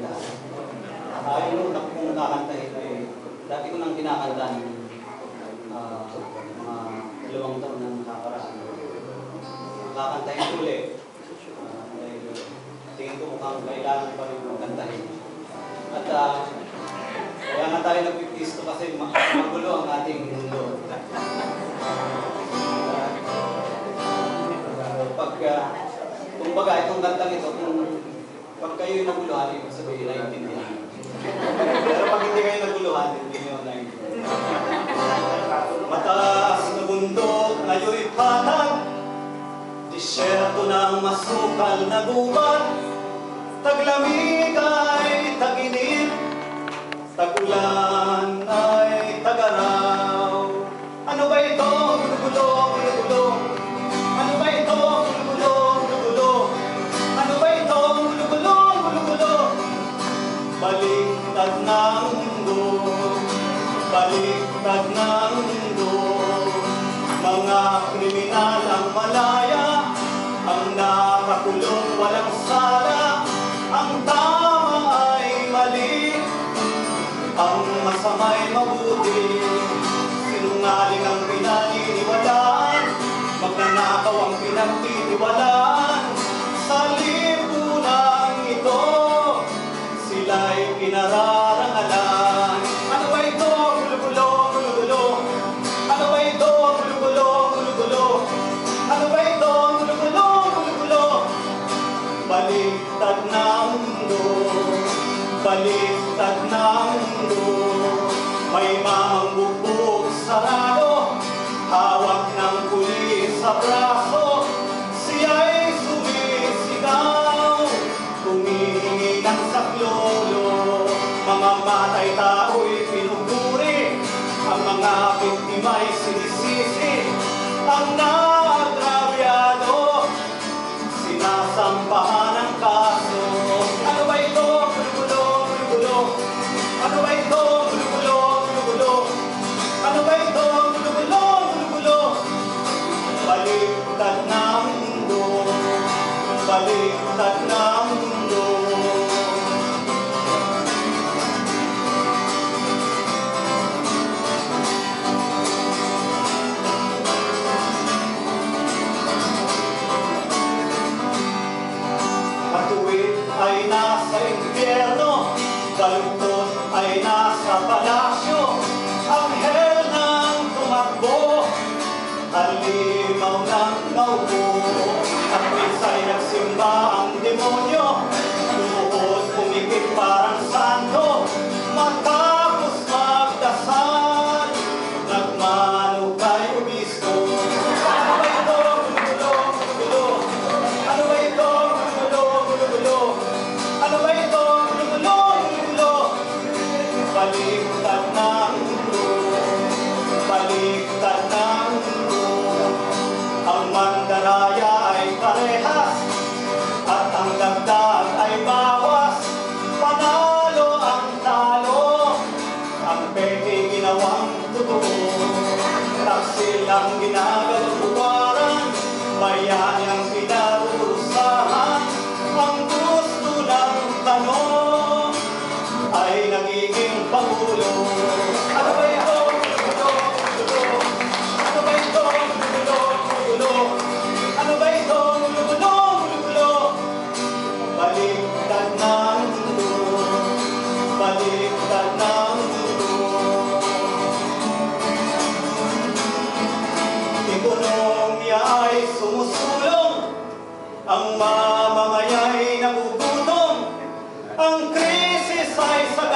Lahat. Uh, yung una kong kakantahin ay dati ko nang kinakanta ng ah, mga dalawang taon na nakakaraan. Kakantahin ko ulit. Ah, dahil tingin ko mukhang kailangan pa rin magkantahin. At ah, kaya nga tayo nagpipisto kasi ma- magulo ang ating mundo. Uh, pag, uh, kumbaga itong kantang ito, kung pag kayo'y naguluhan, ibig sabihin naiintindihan. Pero pag hindi kayo naguluhan, hindi nyo naiintindihan. Mataas na bundok, ngayoy patag, disyerto ng masukal na gubat, taglamig ay taginit, tagulan ay tagaraw. Ano ba ito? Ng mundo. Mga kriminal ang malaya, ang nakakulong walang sala. Ang tama ay mali, ang masama'y mabuti. Sinungaling ang pinaniniwalaan, magnanakaw ang pinagtitiwalaan. mama. Baliktad na Taksil ang sacrifice